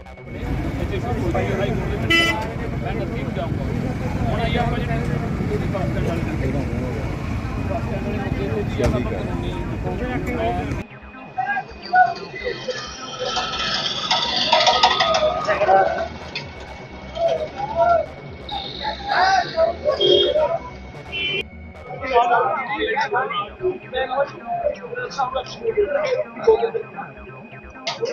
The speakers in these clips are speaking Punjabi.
ਇੱਥੇ ਸ਼ੁਰੂ ਹੋਈ ਹਾਈ ਕੋਰਟ ਦੇ ਵਿੱਚ ਮੈਂ ਨਜ਼ਦੀਕ ਜਾਊਂਗਾ ਹੁਣ ਆਈ ਆਪਾਂ ਜਿਹੜੇ ਇਹਦੀ ਬੱਸ ਸਟੈਂਡ ਵਾਲੀ ਗੱਲ ਬੱਸ ਸਟੈਂਡ ਵਾਲੇ ਮੁੱਦੇ ਤੇ ਜੀ ਆਪਾਂ ਕਾਨੂੰਨੀ ਮੈਂ ਹਰਿਆ ਮੋਟੇ ਮੋਟੇ ਮੁੱਦੇ ਅੱਡੇ 100 ਦੇ 6 ਕਿਲੋ ਅੱਡੇ ਪਾਏ ਪਰਜੂ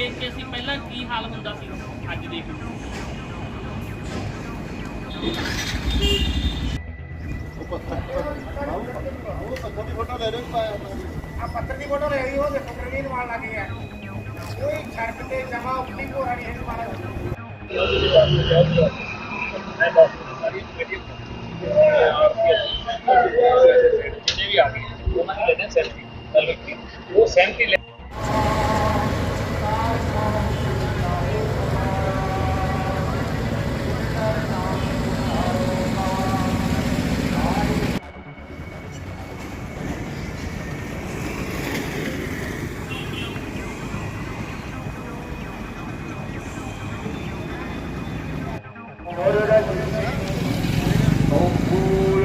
ਹਾਈਵੇ ਤੇ ਅਸੀਂ ਪਹਿਲਾਂ ਕੀ ਹਾਲ ਹੁੰਦਾ ਸੀ ਅੱਜ ਦੇਖ ਆ ਪੱਤਰ ਦੀ ਫੋਟੋ ਲੈ ਲਈ ਉਹ ਦੇਖੋ ਪ੍ਰਵੀਨ ਵਾਲ ਲੱਗੀ ਹੈ ਕੋਈ ਸੜਕ ਤੇ ਜਮਾ ਉੱਪਰੀ ਕੋਰਾ ਨਹੀਂ ਹੈ ਮਾਰਾ। ਜਿੰਨੇ ਵੀ ਆ ਗਏ ਉਹਨਾਂ ਨੇ ਲੈਣਾ ਸੈਲਫੀ ਸੈਲਫੀ ਉਹ ਸੈਲਫੀ ਲੈ ਫੂਲ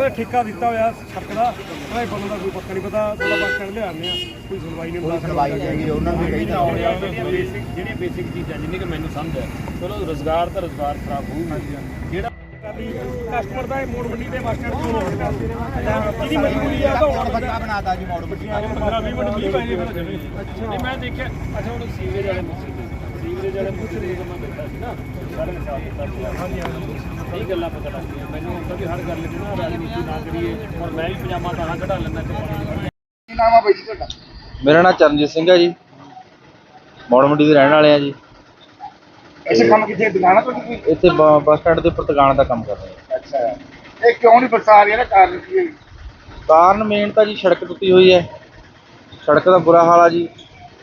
ਉਹਨੇ ਠੇਕਾ ਦਿੱਤਾ ਹੋਇਆ ਸੜਕ ਦਾ ਉਹਦਾ ਬੰਦਾ ਦਾ ਕੋਈ ਪੱਕਾ ਨਹੀਂ ਪਤਾ ਥੋੜਾ ਬੱਸ ਸਟੈਂਡ ਆ। ਕੋਈ ਸੁਣਵਾਈ ਨਹੀਂ ਹੁੰਦਾ ਸੁਣਵਾਈ ਨਹੀਂ ਉਹਨਾਂ ਨੂੰ ਜਿਹੜੀਆਂ ਬੇਸਿਕ ਜਿਹੜੀਆਂ ਬੇਸਿਕ ਚੀਜ਼ਾਂ ਜਿੰਨੀ ਕਿ ਮੈਨੂੰ ਸਮਝ ਹੈ ਚਲੋ ਰੋਜ਼ਗਾਰ ਤਾਂ ਰੋਜ਼ਗਾਰ ਖਰਾਬ ਹੋਊਗਾ। ਜਿਹੜਾ ਕਸਟਮਰ ਦਾ ਇਹ ਮੋੜ ਮੰਡੀ ਦੇ ਬੱਸ ਸਟੈਂਡ ਤੋਂ ਹੋਣਾ ਜਿਹਦੀ ਮਜਬੂਰੀ ਆ ਤਾਂ ਹੋਣਾ ਬੰਦਾ ਬਣਾਤਾ ਜੀ ਮੋੜ 15 20 ਮਿੰਟ ਮੀਂਹ ਪੈ ਜੇ ਫਿਰ। ਨਹੀਂ ਮੈਂ ਦੇਖਿਆ ਅੱਛਾ ਹੁਣ ਸੀਵਰੇਜ ਵਾਲੇ ਮੁੱਸੇ ਸੀਵਰੇਜ ਵਾਲੇ ਮੁੱਸੇ ਦੇ ਮੈਂ ਬੈਠਾ ਸੀ ਨਾ ਸਾਰੇ ਨੇ ਸਾਫ਼ ਕੀਤਾ ਸੀ। ਹਾਂਜੀ ਹਾਂਜੀ। ਇਹ ਗੱਲਾਂ ਪਤਾ ਲੱਗਦੀਆਂ ਮੈਨੂੰ ਹੁੰਦਾ ਵੀ ਹਰ ਗੱਲ 'ਚ ਨਾ ਰਾਜਨੀਤੀ ਨਾ ਕਰੀਏ ਹੁਣ ਮੈਂ ਵੀ ਪਜਾਮਾ ਤਾਂ ਕਢਾ ਲੈਂਦਾ ਕਿ ਪਾਣੀ ਦੀ ਕੀ ਨਾਮ ਆ ਬਾਈ ਜੀ ਤੁਹਾਡਾ? ਮੇਰਾ ਨਾਮ ਚਰਨਜੀਤ ਸਿੰਘ ਹੈ ਜੀ। ਮੋੜ ਮੰਡੀ ਦੇ ਰਹਿਣ ਵਾਲੇ ਆ ਜੀ। ਐਸੇ ਕੰਮ ਕਿੱਥੇ? ਦੁਕਾਨਾਂ ਤੋਂ ਕੋਈ? ਇੱਥੇ ਬ- ਬੱਸ ਸਟੈਂਡ ਦੇ ਉੱਪਰ ਦੁਕਾਨ ਦਾ ਕੰਮ ਕਰ ਰਹੇ ਹਾਂ। ਅੱਛਾ। ਇਹ ਕਿਉਂ ਨਹੀਂ ਬਰਸਾਤ ਆ ਰਹੀ ਹੈ ਕਾਰਨ ਕੀ ਹੈ? ਕਾਰਨ ਮੇਨ ਤਾਂ ਜੀ ਸੜਕ ਟੁੱਟੀ ਹੋਈ ਹੈ। ਸੜਕ ਦਾ ਬੁਰਾ ਹਾਲ ਆ ਜੀ।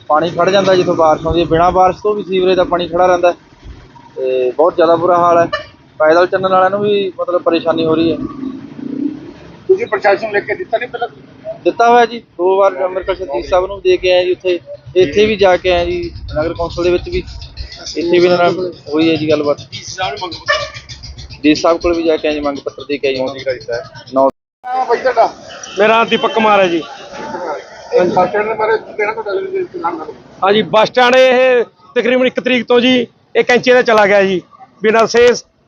ਪਾਣੀ ਖੜ ਜਾਂਦਾ ਜਿੱਥੋਂ ਬਾਰਿਸ਼ ਆਉਂਦੀ ਹੈ। ਬਿਨਾਂ ਬਾਰਿਸ਼ ਤੋਂ ਵੀ ਸੀਵਰੇਜ ਦਾ ਪਾਣੀ ਖੜਾ ਰਹਿੰਦਾ ਹੈ। ਤੇ ਬਹੁਤ ਜ਼ਿਆਦਾ ਬੁਰਾ ਹਾਲ ਹੈ। ਪੈਦਲ ਚੱਲਣ ਵਾਲਿਆਂ ਨੂੰ ਵੀ ਮਤਲਬ ਪਰੇਸ਼ਾਨੀ ਹੋ ਰਹੀ ਹੈ। ਤੁਸੀਂ ਪ੍ਰਸ਼ਾਸਨ ਨੂੰ ਲੈ ਕੇ ਦਿੱਤਾ ਨਹੀਂ ਪਹਿਲਾਂ? ਦਿੱਤਾ ਹੋਇਆ ਜੀ ਦੋ ਵਾਰ ਅੰਮ੍ਰਿਤਸਰ ਸਤੀਸ਼ ਸਾਹਿਬ ਨੂੰ ਦੇ ਕੇ ਆਏ ਜੀ ਉੱਥੇ। ਇੱਥੇ ਵੀ ਜਾ ਕੇ ਆਏ ਜੀ ਨਗਰ ਕੌਂਸਲ ਦੇ ਵਿੱਚ ਵੀ। ਇੱਥੇ ਵੀ ਇਹਨਾਂ ਨਾਲ ਹੋਈ ਹੈ ਜੀ ਗੱਲਬਾਤ। ਡੀ ਸਾਹਿਬ ਕੋਲ ਵੀ ਜਾ ਕੇ ਆਏ ਜੀ ਮੰਗ ਪੱਤਰ ਦੇ ਕੇ ਆਏ ਜੀ ਨੌ ਬਾਈ ਤੁਹਾਡਾ? ਮੇਰਾ ਨਾਮ ਦੀਪਕ ਕੁਮਾਰ ਹੈ ਜੀ। ਇਹ ਬੱਸ ਸਟੈਂਡ ਦੇ ਬਾਰੇ ਕਿਹੜਾ ਤੁਹਾਡਾ ਨਾਮ ਦਾ ਹਾਂਜੀ ਬੱਸ ਸਟੈਂਡ ਇਹ ਤਕਰੀਬਨ 1 ਤਰੀਕ ਤੋਂ ਜੀ ਇਹ ਕੈਂਚੇ ਦਾ ਚਲਾ ਗਿਆ ਜੀ। ਬਿਨਾਂ ਸੇ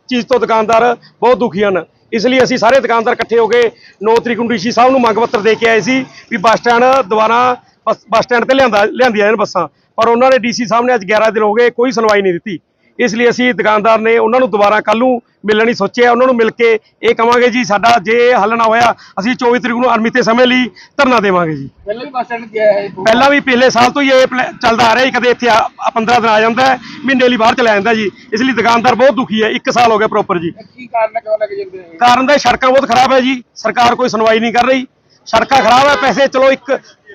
ਚੀਜ਼ ਤੋਂ ਦੁਕਾਨਦਾਰ ਬਹੁਤ ਦੁਖੀ ਹਨ। ਇਸ ਲਈ ਅਸੀਂ ਸਾਰੇ ਦੁਕਾਨਦਾਰ ਇਕੱਠੇ ਹੋ ਕੇ 9 ਤਰੀਕ ਨੂੰ ਡੀਸੀ ਸਾਹਿਬ ਨੂੰ ਮੰਗ ਪੱਤਰ ਦੇ ਕੇ ਆਏ ਸੀ ਵੀ ਬੱਸ ਸਟੈਂਡ ਦੁਬਾਰਾ ਬੱਸ ਬੱਸ ਸਟੈਂਡ ਤੇ ਲਿਆਂਦਾ ਲਿਆਂਦੀਆਂ ਜਾਣ ਬੱਸਾਂ। ਪਰ ਉਹਨਾਂ ਨੇ ਡੀਸੀ ਸਾਹਿਬ ਨੇ ਅੱਜ 11 ਦਿਨ ਹੋ ਗਏ ਕੋਈ ਸੁਣਵਾਈ ਨਹੀਂ ਦਿੱਤੀ। ਇਸ ਲਈ ਅਸੀਂ ਦੁਕਾਨਦਾਰ ਨੇ ਉਹਨਾਂ ਨੂੰ ਦੁਬਾਰਾ ਕੱਲ ਨੂੰ ਮਿਲਣ ਹੀ ਸੋਚਿਆ ਉਹਨਾਂ ਨੂੰ ਮਿਲ ਕੇ ਇਹ ਕਵਾਂਗੇ ਜੀ ਸਾਡਾ ਜੇ ਹੱਲ ਨਾ ਹੋਇਆ ਅਸੀਂ 24 ਤਰੀਕ ਨੂੰ ਅਨਮਿੱਤੇ ਸਮੇਂ ਲਈ ਧਰਨਾ ਦੇਵਾਂਗੇ ਜੀ। ਪਹਿਲਾਂ ਵੀ ਬੱਸ ਸਟੈਂਡ ਗਿਆ ਹੈ ਪਹਿਲਾਂ ਵੀ ਪਿਛਲੇ ਸਾਲ ਤੋਂ ਹੀ ਇਹ ਚੱਲਦਾ ਆ ਰਿਹਾ ਜੀ ਕਦੇ ਇੱਥੇ 15 ਦਿਨ ਆ ਜਾਂਦਾ ਮਹੀਨੇ ਲਈ ਬਾਹਰ ਚਲਾ ਜਾਂਦਾ ਜੀ। ਇਸ ਲਈ ਦੁਕਾਨਦਾਰ ਬਹੁਤ ਦੁਖੀ ਹੈ 1 ਸਾਲ ਹੋ ਗਿਆ ਪ੍ਰੋਪਰ ਜੀ। ਕੀ ਕਾਰਨ ਕਿਉਂ ਜਾਂਦੇ ਕਾਰਨ ਦਾ ਸੜਕਾਂ ਬਹੁਤ ਖਰਾਬ ਹੈ ਜੀ ਸਰਕਾਰ ਕੋਈ ਸੁਣਵਾਈ ਨਹੀਂ ਕਰ ਰਹੀ। ਸੜਕਾਂ ਖਰਾਬ ਹੈ ਪੈਸੇ ਚਲੋ ਇੱਕ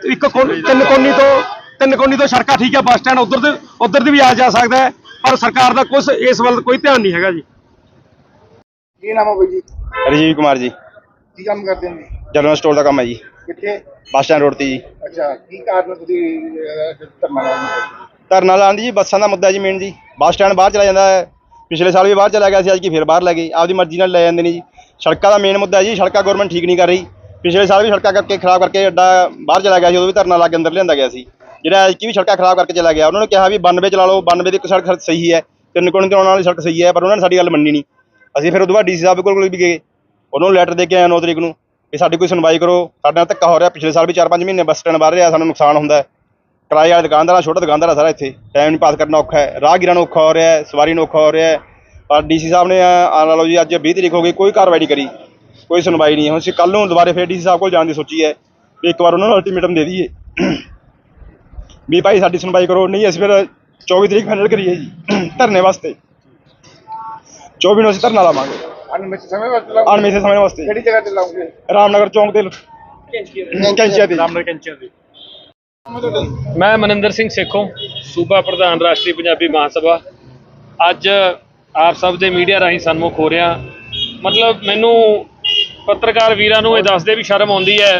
ਇੱਕ ਤਿੰਨ ਕੋਨੀ ਤੋਂ ਤਿੰਨ ਕੋਨੀ ਤੋਂ ਸੜਕਾਂ ਠੀਕ ਹੈ ਬੱਸ ਸਟੈਂਡ ਉਧਰ ਦੇ ਉਧਰ ਦੀ ਵੀ ਆ ਜਾ ਸਕਦਾ ਹੈ। ਪਰ ਸਰਕਾਰ ਦਾ ਕੁਝ ਇਸ ਵੱਲ ਕੋਈ ਧਿਆਨ ਨਹੀਂ ਹੈਗਾ ਜੀ। ਕੀ ਨਾਮ ਆ ਬਾਈ ਜੀ? ਰਜੀਵ ਕੁਮਾਰ ਜੀ। ਕੀ ਕੰਮ ਕਰਦੇ ਨੇ ਜਨਰਲ ਸਟੋਰ ਦਾ ਕੰਮ ਹੈ ਜੀ। ਕਿੱਥੇ? ਬੱਸ ਸਟੈਂਡ ਰੋਡ ਤੇ ਜੀ। ਅੱਛਾ ਕੀ ਕਾਰਨ ਤੁਸੀਂ ਅਹ, ਧਰਨਾ ਲਾਉਣਾ ਧਰਨਾ ਲਾਉਣ ਦੀ ਜੀ ਬੱਸਾਂ ਦਾ ਮੁੱਦਾ ਜੀ ਮੇਨ ਜੀ। ਬੱਸ ਸਟੈਂਡ ਬਾਹਰ ਚਲਾ ਜਾਂਦਾ ਹੈ। ਪਿਛਲੇ ਸਾਲ ਵੀ ਬਾਹਰ ਚਲਾ ਗਿਆ ਸੀ ਅੱਜ ਕੀ ਫਿਰ ਬਾਹਰ ਲੈ ਗਏ। ਆਪਦੀ ਮਰਜ਼ੀ ਨਾਲ ਲੈ ਜਾਂਦੇ ਨੇ ਜੀ। ਸੜਕਾਂ ਦਾ ਮੇਨ ਮੁੱਦਾ ਹੈ ਜੀ ਸੜਕਾਂ ਗਵਰਨਮੈਂਟ ਠੀਕ ਨਹੀਂ ਕਰ ਰਹੀ। ਪਿਛਲੇ ਸਾਲ ਵੀ ਸੜਕਾਂ ਕਰਕੇ ਖਰਾਬ ਕਰਕੇ ਅੱਡਾ ਬਾਹਰ ਚਲਾ ਗਿਆ ਸੀ ਉਦੋਂ ਵੀ ਧਰਨਾ ਲਾ ਕੇ ਅੰਦਰ ਲਿਆਂਦਾ ਗਿਆ ਸੀ। ਜਿਹੜਾ ਐਤਕੀ ਵੀ ਸੜਕਾਂ ਖਰਾਬ ਕਰਕੇ ਚਲਾ ਗਿਆ, ਉਹਨਾਂ ਨੇ ਕਿਹਾ ਵੀ 92 ਚਲਾ ਲਓ 92 ਦੀ ਇੱਕ ਸੜਕ ਸਹੀ ਹੈ, ਤਿੰਨ ਕੋਣ ਤੇ ਆਉਣ ਵਾਲੀ ਸੜਕ ਸਹੀ ਹੈ, ਪਰ ਉਹਨਾਂ ਨੇ ਸਾਡੀ ਗੱਲ ਮੰਨੀ ਨਹੀਂ। ਅਸੀਂ ਫਿਰ ਉਦੋਂ ਬਾਅਦ ਡੀਸੀ ਸਾਹਿਬ ਕੋਲ ਵੀ ਗਏ, ਉਹਨਾਂ ਨੂੰ ਲੈਟਰ ਦੇ ਕੇ ਆਏ 9 ਤਰੀਕ ਨੂੰ ਵੀ ਸਾਡੀ ਕੋਈ ਸੁਣਵਾਈ ਕਰੋ, ਸਾਡੇ ਨਾਲ ਧੱਕਾ ਹੋ ਰਿਹਾ, ਪਿਛਲੇ ਸਾਲ ਵੀ 4-5 ਮਹੀਨੇ ਬੱਸ ਸਟੈਂਡ ਬਾਹਰ ਰਿਹਾ, ਸਾਨੂੰ ਨੁਕਸਾਨ ਹੁੰਦਾ ਹੈ। ਕਿਰਾਏ ਵਾਲੇ ਦੁਕਾਨਦਾਰਾਂ ਆ, ਛੋਟਾ ਦੁਕਾਨਦਾਰ ਸਾਰਾ ਇੱਥੇ ਟਾਈਮ ਨਹੀਂ ਪਾਸ ਕਰਨਾ ਔਖਾ ਹੈ, ਰਾਹਗੀਰਾਂ ਨੂੰ ਔਖਾ ਹੋ ਰਿਹਾ ਹੈ, ਸਵਾਰੀ ਨੂੰ ਔਖਾ ਹੋ ਰਿਹਾ ਹੈ, ਪਰ ਡੀਸੀ ਸਾਹਿਬ ਨੇ ਆ ਲਓ ਜੀ ਅੱਜ 20 ਤਰੀਕ ਹੋ ਗਈ, ਕੋਈ ਕਾਰਵਾਈ ਨਹੀਂ ਕਰੀ, ਕੋਈ ਸੁਣਵਾਈ ਨਹੀਂ, ਹੁਣ ਅਸੀਂ ਕੱਲ ਨੂੰ ਦੁਬਾਰੇ ਫੇਰ ਡੀਸੀ ਸਾਹਿਬ ਕੋਲ ਜਾਣ ਦੀ ਸੋਚੀ ਹੈ, ਵੀ ਇੱਕ ਵਾਰ ਉਹਨਾਂ ਨੂੰ ਅਲਟੀਮੇਟਮ ਦੇ ਦਈਏ। ਵੀ ਭਾਈ ਸਾਡੀ ਸੁਣਵਾਈ ਕਰੋ ਨਹੀਂ ਅਸੀਂ ਫਿਰ 24 ਤਰੀਕ ਫਾਈਨਲ ਕਰੀਏ ਜੀ ਧਰਨੇ ਵਾਸਤੇ। 24 ਨੂੰ ਅਸੀਂ ਧਰਨਾ ਲਾਵਾਂਗੇ। ਅਨਮਿਤ ਸਮੇਂ ਵਾਸਤੇ ਲਾਉਂਗੇ ਅਣਮਿੱਥੇ ਸਮੇਂ ਵਾਸਤੇ। ਕਿਹੜੀ ਜਗ੍ਹਾ ਤੇ ਲਾਉਂਗੇ ਰਾਮਨਗਰ ਚੌਂਕ ਤੇ। ਕੈਂਚੀਆਂ ਤੇ। ਮੈਂ ਮਨਿੰਦਰ ਸਿੰਘ ਸੇਖੋਂ ਸੂਬਾ ਪ੍ਰਧਾਨ ਰਾਸ਼ਟਰੀ ਪੰਜਾਬੀ ਮਹਾਸਭਾ। ਅੱਜ ਆਪ ਸਭ ਦੇ ਮੀਡੀਆ ਰਾਹੀਂ ਸਨਮੁਖ ਹੋ ਰਿਹਾ। ਮਤਲਬ ਮੈਨੂੰ ਪੱਤਰਕਾਰ ਵੀਰਾਂ ਨੂੰ ਇਹ ਦੱਸਦੇ ਵੀ ਸ਼ਰਮ ਆਉਂਦੀ ਹੈ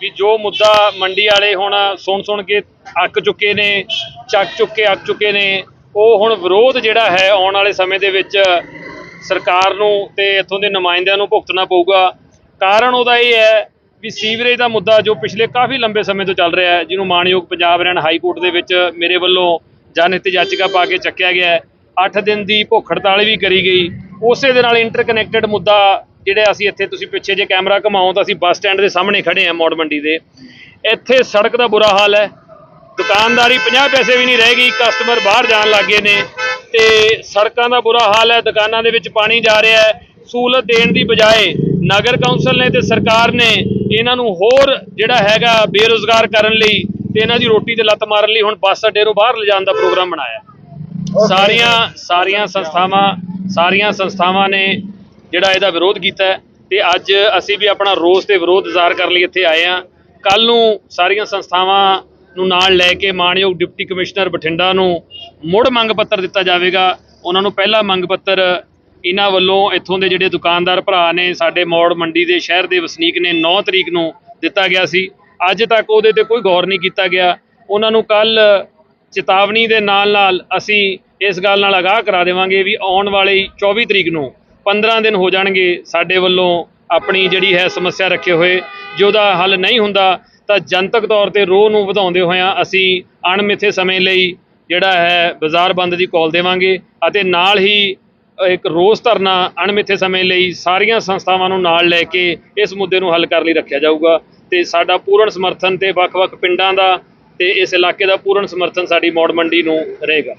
ਵੀ ਜੋ ਮੁੱਦਾ ਮੰਡੀ ਵਾਲੇ ਹੁਣ ਸੁਣ ਸੁਣ ਕੇ ਅੱਕ ਚੁੱਕੇ ਨੇ, ਚੱਕ ਚੁੱਕੇ, ਅੱਕ ਚੁੱਕੇ ਨੇ। ਉਹ ਹੁਣ ਵਿਰੋਧ ਜਿਹੜਾ ਹੈ ਆਉਣ ਵਾਲੇ ਸਮੇਂ ਦੇ ਵਿੱਚ ਸਰਕਾਰ ਨੂੰ ਤੇ ਇੱਥੋਂ ਦੇ ਨੁਮਾਇੰਦਿਆਂ ਨੂੰ ਭੁਗਤਣਾ ਪਊਗਾ। ਕਾਰਨ ਉਹਦਾ ਇਹ ਹੈ ਵੀ ਸੀਵਰੇਜ ਦਾ ਮੁੱਦਾ ਜੋ ਪਿਛਲੇ ਕਾਫੀ ਲੰਬੇ ਸਮੇਂ ਤੋਂ ਚੱਲ ਰਿਹਾ ਹੈ, ਜਿਹਨੂੰ ਮਾਨਯੋਗ ਪੰਜਾਬ ਹਰਿਆਣਾ ਹਾਈ ਕੋਰਟ ਦੇ ਵਿੱਚ ਮੇਰੇ ਵੱਲੋਂ ਜਨਹਿਤ ਯਾਚਿਕਾ ਪਾ ਕੇ ਚੱਕਿਆ ਗਿਆ ਹੈ। 8 ਦਿਨ ਦੀ ਭੁੱਖ ਹੜਤਾਲ ਵੀ ਕਰੀ ਗਈ। ਉਸੇ ਦੇ ਨਾਲ ਇੰਟਰਕਨੈਕਟਡ ਮੁੱਦਾ ਜਿਹੜੇ ਅਸੀਂ ਇੱਥੇ ਤੁਸੀਂ ਪਿੱਛੇ ਜੇ ਕੈਮਰਾ ਘਮਾਓ ਤਾਂ ਅਸੀਂ ਬੱਸ ਸਟੈਂਡ ਦੇ ਸਾਹਮਣੇ ਖੜੇ ਹਾਂ ਮੋੜ ਮੰਡੀ ਦੇ। ਇੱਥੇ ਸੜਕ ਦਾ ਬੁਰਾ ਹਾਲ ਹੈ। ਦੁਕਾਨਦਾਰੀ 50 ਪੈਸੇ ਵੀ ਨਹੀਂ ਰਹਿ ਗਈ ਕਸਟਮਰ ਬਾਹਰ ਜਾਣ ਲੱਗੇ ਨੇ ਤੇ ਸੜਕਾਂ ਦਾ ਬੁਰਾ ਹਾਲ ਹੈ ਦੁਕਾਨਾਂ ਦੇ ਵਿੱਚ ਪਾਣੀ ਜਾ ਰਿਹਾ ਹੈ। ਸਹੂਲਤ ਦੇਣ ਦੀ ਬਜਾਏ ਨਗਰ ਕੌਂਸਲ ਨੇ ਤੇ ਸਰਕਾਰ ਨੇ ਇਹਨਾਂ ਨੂੰ ਹੋਰ ਜਿਹੜਾ ਹੈਗਾ ਬੇਰੁਜ਼ਗਾਰ ਕਰਨ ਲਈ ਤੇ ਇਹਨਾਂ ਦੀ ਰੋਟੀ ਤੇ ਲੱਤ ਮਾਰਨ ਲਈ ਹੁਣ ਬੱਸ ਅੱਡੇ ਨੂੰ ਬਾਹਰ ਲਿਜਾਣ ਦਾ ਪ੍ਰੋਗਰਾਮ ਬਣਾਇਆ। ਸਾਰੀਆਂ ਸਾਰੀਆਂ ਸੰਸਥਾਵਾਂ ਸਾਰੀਆਂ ਸੰਸਥਾਵਾਂ ਨੇ ਜਿਹੜਾ ਇਹਦਾ ਵਿਰੋਧ ਕੀਤਾ ਤੇ ਅੱਜ ਅਸੀਂ ਵੀ ਆਪਣਾ ਰੋਸ ਤੇ ਵਿਰੋਧ ਜ਼ਾਹਰ ਕਰਨ ਲਈ ਇੱਥੇ ਆਏ ਹਾਂ। ਕੱਲ ਨੂੰ ਸਾਰੀਆਂ ਸੰਸਥਾਵਾਂ ਨੂੰ ਨਾਲ ਲੈ ਕੇ ਮਾਨਯੋਗ ਡਿਪਟੀ ਕਮਿਸ਼ਨਰ ਬਠਿੰਡਾ ਨੂੰ ਮੁੜ ਮੰਗ ਪੱਤਰ ਦਿੱਤਾ ਜਾਵੇਗਾ। ਉਹਨਾਂ ਨੂੰ ਪਹਿਲਾ ਮੰਗ ਪੱਤਰ ਇਹਨਾਂ ਵੱਲੋਂ ਇੱਥੋਂ ਦੇ ਜਿਹੜੇ ਦੁਕਾਨਦਾਰ ਭਰਾ ਨੇ, ਸਾਡੇ ਮੌੜ ਮੰਡੀ ਦੇ ਸ਼ਹਿਰ ਦੇ ਵਸਨੀਕ ਨੇ 9 ਤਰੀਕ ਨੂੰ ਦਿੱਤਾ ਗਿਆ ਸੀ। ਅੱਜ ਤੱਕ ਉਹਦੇ ਤੇ ਕੋਈ ਗੌਰ ਨਹੀਂ ਕੀਤਾ ਗਿਆ। ਉਹਨਾਂ ਨੂੰ ਕੱਲ ਚੇਤਾਵਨੀ ਦੇ ਨਾਲ ਨਾਲ ਅਸੀਂ ਇਸ ਗੱਲ ਨਾਲ ਆਗਾਹ ਕਰਾ ਦੇਵਾਂਗੇ ਵੀ ਆਉਣ ਵਾਲੀ 24 ਤਰੀਕ ਨੂੰ 15 ਦਿਨ ਹੋ ਜਾਣਗੇ ਸਾਡੇ ਵੱਲੋਂ ਆਪਣੀ ਜਿਹੜੀ ਹੈ ਸਮੱਸਿਆ ਰੱਖੇ ਹੋਏ। ਜੇ ਉਹਦਾ ਹੱਲ ਨਹੀਂ ਹੁੰਦਾ ਤਾਂ ਜਨਤਕ ਤੌਰ ਤੇ ਰੋਹ ਨੂੰ ਵਧਾਉਂਦੇ ਹੋਇਆਂ ਅਸੀਂ ਅਣਮਿੱਥੇ ਸਮੇਂ ਲਈ ਜਿਹੜਾ ਹੈ ਬਾਜ਼ਾਰ ਬੰਦ ਦੀ ਕਾਲ ਦੇਵਾਂਗੇ ਅਤੇ ਨਾਲ ਹੀ ਇੱਕ ਰੋਸ ਧਰਨਾ ਅਣਮਿੱਥੇ ਸਮੇਂ ਲਈ ਸਾਰੀਆਂ ਸੰਸਥਾਵਾਂ ਨੂੰ ਨਾਲ ਲੈ ਕੇ ਇਸ ਮੁੱਦੇ ਨੂੰ ਹੱਲ ਕਰਨ ਲਈ ਰੱਖਿਆ ਜਾਊਗਾ ਤੇ ਸਾਡਾ ਪੂਰਨ ਸਮਰਥਨ ਤੇ ਵੱਖ-ਵੱਖ ਪਿੰਡਾਂ ਦਾ ਤੇ ਇਸ ਇਲਾਕੇ ਦਾ ਪੂਰਨ ਸਮਰਥਨ ਸਾਡੀ ਮੌੜ ਮੰਡੀ ਨੂੰ ਰਹੇਗਾ।